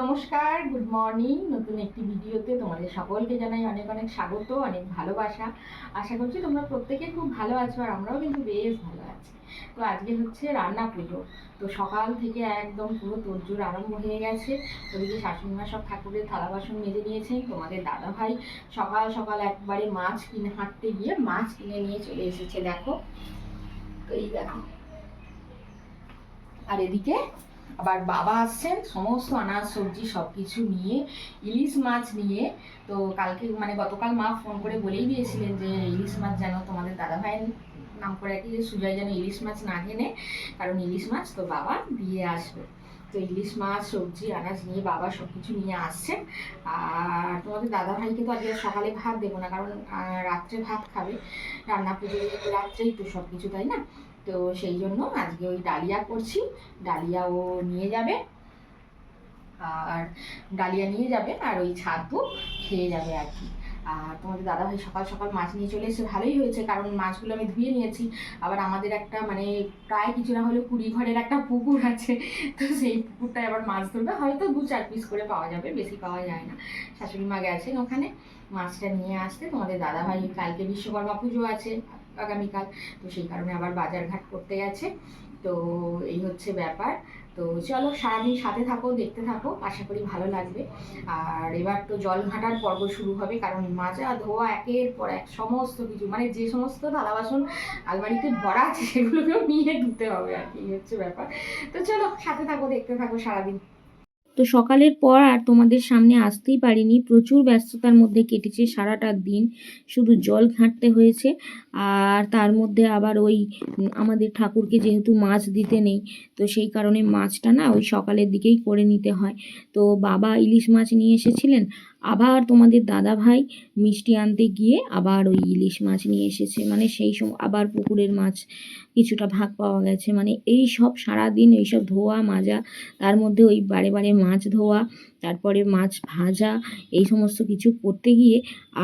নমস্কার good morning নতুন একটি ভিডিওতে তোমাদের সকলকে জানাই অনেক অনেক স্বাগত, অনেক ভালোবাসা। আশা করছি তোমরা প্রত্যেকে খুব ভালো আছো আর আমরাও কিন্তু বেশ ভালো আছি। তো আজকে হচ্ছে রান্না পুজো। তো সকাল থেকে একদম পুরো তোরজোর আরম্ভ হয়ে গেছে। ওদিকে শাশুড়িমা সব ঠাকুরের থালা বাসন মেজে নিয়েছেন, তোমাদের দাদা ভাই সকাল সকাল একবারে মাছ কিনে হাঁটতে গিয়ে মাছ কিনে নিয়ে চলে এসেছে, দেখো। তো এই দেখো। আর এদিকে আবার বাবা আসছেন, সমস্ত আনাজ, সবজি সব কিছু নিয়ে, ইলিশ মাছ নিয়ে। তো কালকে মানে গতকাল মা ফোন করে বলেই দিয়েছিলেন যে, ইলিশ মাছ যেন তোমাদের দাদা ভাইয়ের নাম করে আর যে সুজয় যেন ইলিশ মাছ না ঘেনে, কারণ ইলিশ মাছ তো বাবা দিয়ে আসবে। তো ইলিশ মাছ, সবজি, আনাজ নিয়ে বাবা সব কিছু নিয়ে আসছেন। আর তোমাদের দাদা ভাইকে তো আজকে সকালে ভাত দেবো না, কারণ রাত্রে ভাত খাবে। রান্না পুজো, রাত্রেই তো সব কিছু তাই না? তো সেই জন্য আজকে ওই ডালিয়া করছি। ডালিয়া ও নিয়ে যাবে। আর ডালিয়া নিয়ে যাবে আর ওই ছাতু খেয়ে যাবে আর কি। আর তোমাদের দাদাভাই সকাল সকাল মাছ নিয়ে চলে এসে ভালোই হয়েছে কারণ মাছগুলো আমি ধুয়ে নিয়েছি। আবার আমাদের একটা মানে প্রায় কিছু না হলেও কুড়ি ঘরের একটা পুকুর আছে, তো সেই পুকুরটায় আবার মাছ ধরবে। হয়তো দু চার পিস করে পাওয়া যাবে, বেশি পাওয়া যায় না। শাশুড়ি মা গেছেন ওখানে, মাছটা নিয়ে আসতে। তোমাদের দাদাভাই কালকে বিশ্বকর্মা পুজো আছে আগামীকাল। তো সেই কারণে আবার বাজার ঘাট করতে গেছে। তো এই হচ্ছে ব্যাপার। তো চলো সারাদিন সাথে থাকো, দেখতে থাকো। আশা করি ভালো লাগবে। আর এবার তো জল ঘাঁটার পর্ব শুরু হবে, কারণ মাজা, ধোয়া, একের পর এক সমস্ত কিছু মানে যে সমস্ত থালা বাসন আলমারিতে ভরা আছে, সেগুলোকেও নিয়ে ধুতে হবে আর কি হচ্ছে ব্যাপার। তো চলো সাথে থাকো, দেখতে থাকো সারাদিন। তো সকালের পর আর তোমাদের সামনে আসতেই পারিনি। প্রচুর ব্যস্ততার মধ্যে কেটেছে সারাটা দিন। শুধু জল ঘাঁটতে হয়েছে। আর তার মধ্যে আবার ওই আমাদের ঠাকুরকে যেহেতু মাছ দিতে নেই, তো সেই কারণে মাছটা না ওই সকালের দিকেই করে নিতে হয়। তো বাবা ইলিশ মাছ নিয়ে এসেছিলেন। আবার তোমাদের দাদা ভাই মিষ্টি আনতে গিয়ে আবার ওই ইলিশ মাছ নিয়ে এসেছে। মানে সেই সময় আবার পুকুরের মাছ কিছুটা ভাগ পাওয়া গেছে। মানে এই সব সারাদিন এইসব ধোয়া মাজা, তার মধ্যে ওই বারে বারে মাছ ধোয়া, তারপরে মাছ ভাজা, এই সমস্ত কিছু করতে গিয়ে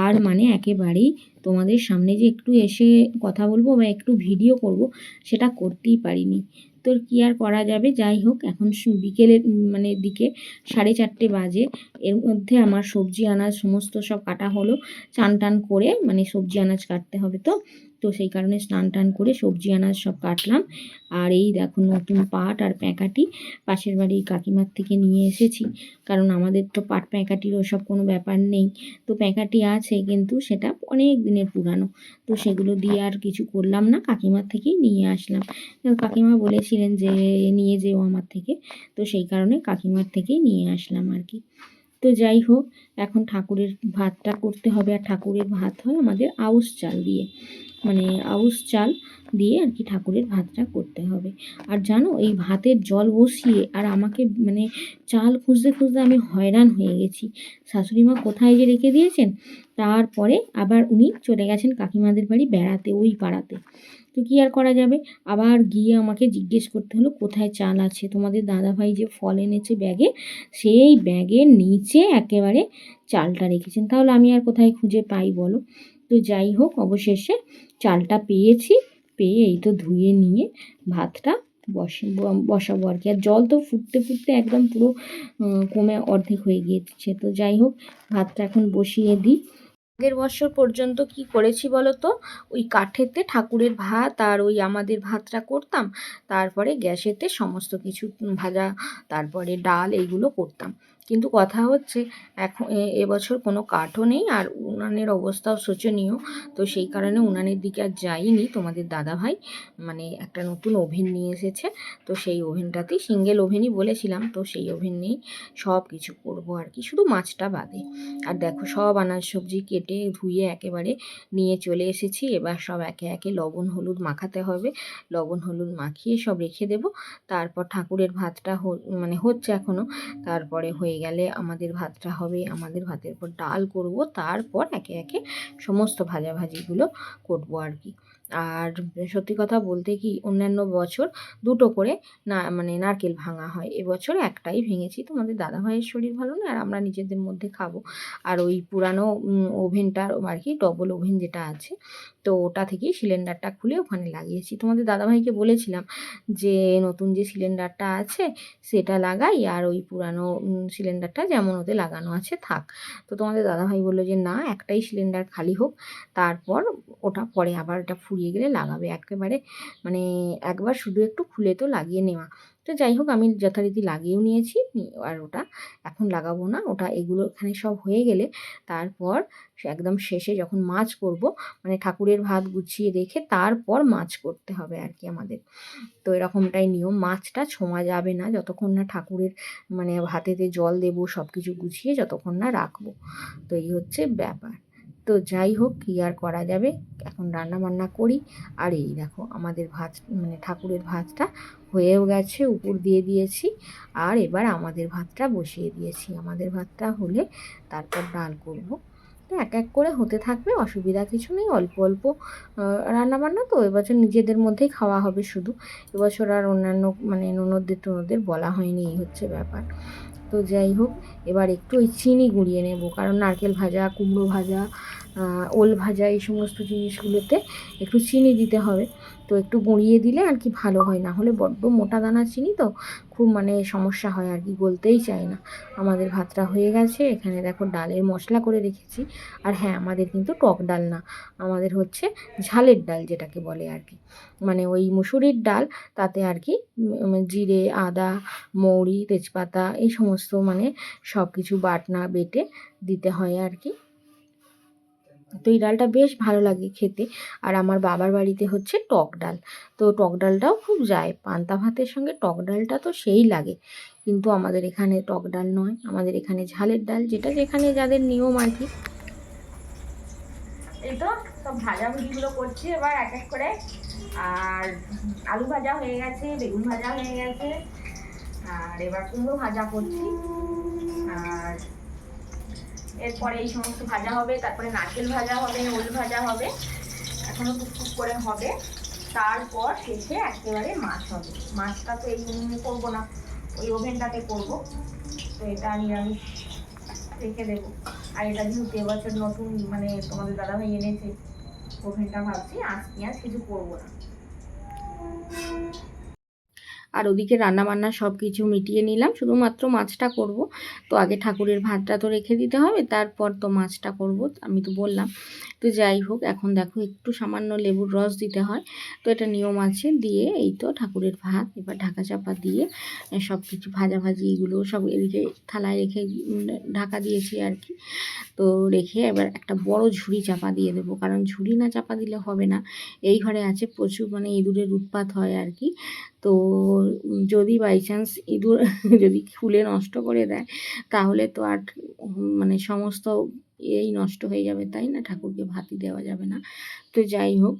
আর মানে একেবারেই তোমাদের সামনে যে একটু এসে কথা বলব বা একটু ভিডিও করব সেটা করতেই পারিনি। তোর কি আর করা যাবে? যাই হোক, এখন বিকেলের মানে দিকে সাড়ে চারটে বাজে। এর মধ্যে আমার সবজি আনাজ সমস্ত সব কাটা হলো। চান টান করে মানে সবজি আনাজ কাটতে হবে তো? তো সেই কারণে স্নান টান করে সবজি আনাজ সব কাটলাম। আর এই দেখো নতুন পাট আর প্যাঁকাটি পাশের বাড়ির কাকিমার থেকে নিয়ে এসেছি। কারণ আমাদের তো পাট প্যাঁকাটির ওসব কোনো ব্যাপার নেই। তো প্যাঁকাটি আছে কিন্তু সেটা অনেক দিনের পুরানো। তো সেগুলো দিয়ে আর কিছু করলাম না, কাকিমার থেকেই নিয়ে আসলাম। কাকিমা বলেছিলেন যে, নিয়ে যেও আমার থেকে। তো সেই কারণে কাকিমার থেকেই নিয়ে আসলাম আর কি। তো যাই হোক, এখন ঠাকুরের ভাতটা করতে হবে। আর ঠাকুরের ভাত হয় আমাদের আউশ চাল দিয়ে। মানে আউশ চাল দিয়ে আর কি ঠাকুরের ভাতটা করতে হবে। আর জানো, এই ভাতের জল বসিয়ে আর আমাকে মানে চাল খুঁজতে খুঁজতে আমি হয়রান হয়ে গেছি। শাশুড়ি মা কোথায় যে রেখে দিয়েছেন, তারপরে আবার উনি চলে গেছেন কাকিমাদের বাড়ি বেড়াতে, ওই পাড়াতে। তো কী আর করা যাবে? আবার গিয়ে আমাকে জিজ্ঞেস করতে হলো, কোথায় চাল আছে? তোমাদের দাদাভাই যে ফল এনেছে ব্যাগে, সেই ব্যাগের নিচে একেবারে চালটা রেখেছেন। তাহলে আমি আর কোথায় খুঁজে পাই বলো? তো যাই হোক, অবশেষে চালটা পেয়েছি। পেয়ে এই তো ধুয়ে নিয়ে ভাতটা বসে, বসাবো আর কি। আর জল তো ফুটতে ফুটতে একদম পুরো কমে অর্ধেক হয়ে গিয়েছে। তো যাই হোক, ভাতটা এখন বসিয়ে দিই। আগের বছর পর্যন্ত কি করেছি বলো তো? ওই কাঠেতে ঠাকুরের ভাত আর ওই আমাদের ভাতটা করতাম। তারপরে গ্যাসেতে সমস্ত কিছু ভাজা, তারপরে ডাল, এইগুলো করতাম। কিন্তু কথা হচ্ছে এখন এবছর কোনো কাঠও নেই আর উনানের অবস্থাও শোচনীয়। তো সেই কারণে উনানের দিকে আর যাইনি তোমাদের দাদা ভাই মানে একটা নতুন ওভেন নিয়ে এসেছে। তো সেই ওভেনটাতেই সিঙ্গেল ওভেনই বলেছিলাম। তো সেই ওভেন নিয়েই সব কিছু করব আর কি, শুধু মাছটা বাদে। আর দেখো সব আনাজ সবজি কেটে ধুয়ে একেবারে নিয়ে চলে এসেছি। এবার সব একে একে লবণ, হলুদ মাখাতে হবে। লবণ, হলুদ মাখিয়ে সব রেখে দেব। তারপর ঠাকুরের ভাতটা মানে হচ্ছে এখনও তারপরে হয়ে গেলে আমাদের ভাতটা হবে, আমাদের ভাতের পর ডাল করব, তারপর একে একে সমস্ত ভাজাভাজিগুলো করব আর কি। আর সত্যি কথা বলতে কি, অন্যান্য বছর দুটো করে না মানে নারকেল ভাঙা হয়। এবছর একটাই ভেঙেছি, তোমাদের দাদা ভাইয়ের শরীর ভালো না আর আমরা নিজেদের মধ্যে খাব। আর ওই পুরানো ওভেনটার আর কি ডবল ওভেন যেটা আছে তো ওটা থেকেই সিলিন্ডারটা খুলে ওখানে লাগিয়েছি। তোমাদের দাদাভাইকে বলেছিলাম যে, নতুন যে সিলিন্ডারটা আছে, সেটা লাগাই আর ওই পুরানো সিলিন্ডারটা যেমন ওতে লাগানো আছে থাক। তো তোমাদের দাদাভাই বলল যে, না, একটাই সিলিন্ডার খালি হোক, তারপর ওটা পরে আবার ওটা ফুরিয়ে গেলে লাগাবে। একেবারে মানে একবার শুধু একটু খুলে তো লাগিয়ে নেওয়া। তো যাই হোক, আমি যথারীতি লাগিয়েও নিয়েছি আর ওটা এখন লাগাবো না। ওটা এগুলো এখানে সব হয়ে গেলে তারপর একদম শেষে যখন মাছ করব মানে ঠাকুরের ভাত গুছিয়ে রেখে তারপর মাছ করতে হবে আর কি আমাদের। তো এরকমটাই নিয়ম। মাছটা ছোঁয়া যাবে না, যতক্ষণ না ঠাকুরের মানে ভাতেতে জল দেবো সব কিছু গুছিয়ে যতক্ষণ না রাখব। তো এই হচ্ছে ব্যাপার। তো যাই হোক, কী আর করা যাবে? এখন রান্না বান্না করি। আর এই দেখো, আমাদের ভাত মানে ঠাকুরের ভাতটা হয়েও গেছে, উপর দিয়ে দিয়েছি। আর এবার আমাদের ভাতটা বসিয়ে দিয়েছি। আমাদের ভাতটা হলে তারপর ডাল করব। তো এক এক করে হতে থাকবে, অসুবিধা কিছু নেই। অল্প অল্প রান্না বান্না তো এবছর নিজেদের মধ্যেই খাওয়া হবে শুধু। এবছর আর অন্যান্য মানে ননদদের টনদদের বলা হয়নি, এই হচ্ছে ব্যাপার। তো যাই হোক এবার একটু ওই চিনি গুঁড়িয়ে নেব। কারণ নারকেল ভাজা কুমড়ো ভাজা ওল ভাজা এই সমস্ত জিনিসগুলোতে একটু চিনি দিতে হবে। তো একটু গুঁড়িয়ে দিলে আর কি ভালো হয়। না হলে বড্ড মোটা দানা চিনি তো খুব মানে সমস্যা হয় আর কি, গলতেই চায় না। আমাদের ভাতটা হয়ে গেছে, এখানে দেখো ডালের মশলা করে রেখেছি। আর হ্যাঁ আমাদের কিন্তু টক ডাল না, আমাদের হচ্ছে ঝালের ডাল যেটাকে বলে আর কি। মানে ওই মুসুরির ডাল, তাতে আর কি জিরে, আদা, মৌরি, তেজপাতা, এই সমস্ত মানে সব কিছু বাটনা বেটে দিতে হয় আর কি। তো এই ডালটা বেশ ভালো লাগে খেতে। আর আমার বাবার বাড়িতে হচ্ছে টক ডাল। তো টক ডালটাও খুব যায়। পান্তা ভাতের সঙ্গে টক ডালটা তো সেই লাগে। কিন্তু আমাদের এখানে টক ডাল নয়। আমাদের এখানে ঝালের ডাল, যেটা যেখানে যাদের নিয়ম আর কি। সব করছি এবার এক এক করে। আর আলু ভাজা হয়ে গেছে, বেগুন ভাজা হয়ে গেছে। আর এবার কুমড়ো ভাজা করছি। আর এরপরে এই সমস্ত ভাজা হবে, তারপরে নারকেল ভাজা হবে ওল ভাজা হবে, এখনও টুকটুক করে হবে। তারপর শেষে একেবারে মাছ হবে। মাছটা তো এই উনুনে করব না, ওই ওভেনটাতে করব। তো এটা নিরামিষ রেখে দেবো। আর এটা যেহেতু এবছর নতুন মানে তোমাদের দাদাভাই এনেছে, ওভেনটা ভাবছি, আজ পেঁয়াজ কিছু করব না। আর ওদিকে রান্নাবান্না সব কিছু মিটিয়ে নিলাম। শুধুমাত্র মাছটা করব। তো আগে ঠাকুরের ভাতটা তো রেখে দিতে হবে, তারপর তো মাছটা করব, আমি তো বললাম। তো যাই হোক, এখন দেখো একটু সামান্য লেবুর রস দিতে হয়। তো এটা নিয়ম আছে, দিয়ে এই তো ঠাকুরের ভাত, এবার ঢাকা চাপা দিয়ে সব কিছু ভাজাভাজি এগুলো সব এদিকে থালায় রেখে ঢাকা দিয়েছি আর কি। তো রেখে এবার একটা বড় ঝুড়ি চাপা দিয়ে দেবো, কারণ ঝুড়ি না চাপা দিলে হবে না। এই ঘরে আছে প্রচুর মানে ইঁদুরের উৎপাত হয় আর কি। তো যদি বাই চান্স ইঁদুর, যদি খুলে নষ্ট করে দেয়, তাহলে তো আর মানে সমস্ত এই নষ্ট হয়ে যাবে তাই না? ঠাকুরকে ভাতি দেওয়া যাবে না। তো যাই হোক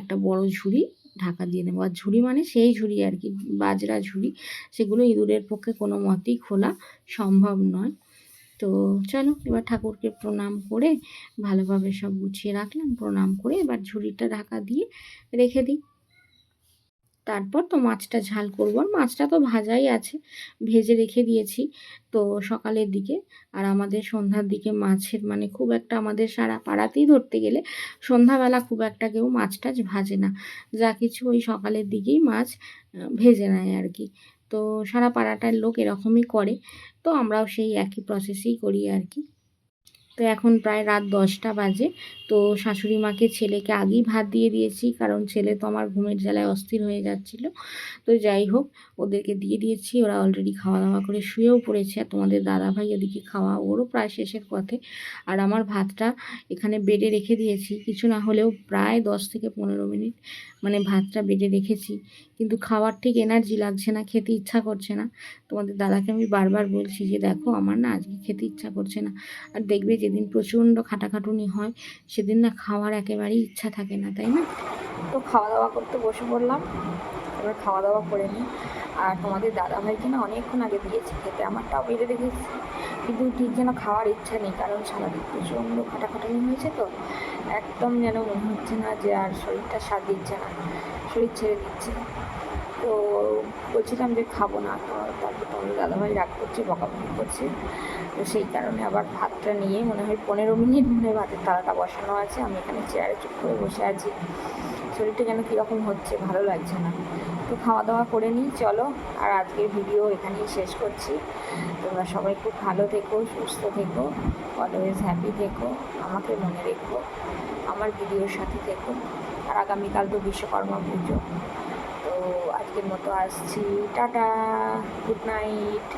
একটা বড় ঝুড়ি ঢাকা দিয়ে দেবো আর ঝুড়ি মানে সেই ঝুড়ি আর কি, বাজরা ঝুড়ি। সেগুলো ইঁদুরের পক্ষে কোনো মতেই খোলা সম্ভব নয়। তো চলো, এবার ঠাকুরকে প্রণাম করে ভালোভাবে সব গুছিয়ে রাখলাম। প্রণাম করে এবার ঝুড়িটা ঢাকা দিয়ে রেখে দিই। তারপর তো মাছটা ঝাল করব। আর মাছটা তো ভাজাই আছে, ভেজে রেখে দিয়েছি তো সকালের দিকে। আর আমাদের সন্ধ্যার দিকে মাছের মানে খুব একটা আমাদের সারা পাড়াতেই ধরতে গেলে সন্ধ্যাবেলা খুব একটা কেউ মাছ টাছ ভাজে না। যা কিছু ওই সকালের দিকেই মাছ ভেজে নেয় আর কি। তো সারা পাড়াটার লোক এরকমই করে, তো আমরাও সেই একই প্রসেসেই করি আর কি। তো এখন প্রায় রাত দশটা বাজে। তো শাশুড়ি মাকে ছেলেকে আগেই ভাত দিয়ে দিয়েছি, কারণ ছেলে তো আমার ঘুমের জ্বালায় অস্থির হয়ে যাচ্ছিল। তো যাই হোক, ওদেরকে দিয়ে দিয়েছি, ওরা অলরেডি খাওয়া দাওয়া করে শুয়েও পড়েছে। আর তোমাদের দাদাভাই ওদিকে খাওয়া, ওরও প্রায় শেষের পথে। আর আমার ভাতটা এখানে বেডে রেখে দিয়েছি। কিছু না হলেও প্রায় দশ থেকে পনেরো মিনিট মানে ভাতটা বেডে রেখেছি। কিন্তু খাওয়ার ঠিক এনার্জি লাগছে না, খেতে ইচ্ছা করছে না। তোমাদের দাদাকে আমি বারবার বলছি যে, দেখো, আমার না আজকে খেতে ইচ্ছা করছে না। আর দেখবে যেদিন প্রচণ্ড খাটাখাটুনি হয়, সেদিন না খাওয়ার একেবারেই ইচ্ছা থাকে না, তাই না? তো খাওয়া দাওয়া করতে বসে পড়লাম। এবার খাওয়া দাওয়া করে নিই। আর তোমাদের দাদা ভাইকে না অনেকক্ষণ আগে দিয়েছি, খেতে আমারটাও বেঁধে রেখেছি। কিন্তু ঠিক যেন খাওয়ার ইচ্ছা নেই, কারণ সারাদিন প্রচণ্ড খাটাখাটানি হয়েছে তো। একদম যেন মনে হচ্ছে না যে আর শরীরটা সাথ দিচ্ছে না, শরীর ছেড়ে দিচ্ছে। তো বলছিলাম যে খাব না, তো তারপর তোমাদের দাদাভাই রাগ করছে, বকাবকি করছে। তো সেই কারণে আবার ভাতটা নিয়ে মনে হয় পনেরো মিনিট মনে ভাতের থালাটা বসানো আছে, আমি এখানে চেয়ারে চুপ করে বসে আছি। শরীরটা যেন কীরকম হচ্ছে, ভালো লাগছে না। তো খাওয়া দাওয়া করে নিই, চলো। আর আজকের ভিডিও এখানেই শেষ করছি। তোমরা সবাই খুব ভালো থেকো, সুস্থ থেকো অলওয়েজ হ্যাপি থেকো, আমাকে মনে রেখো, আমার ভিডিওর সাথে থেকো। আর আগামীকাল তো বিশ্বকর্মা পুজো। আজকের মতো আসছি। Tata good night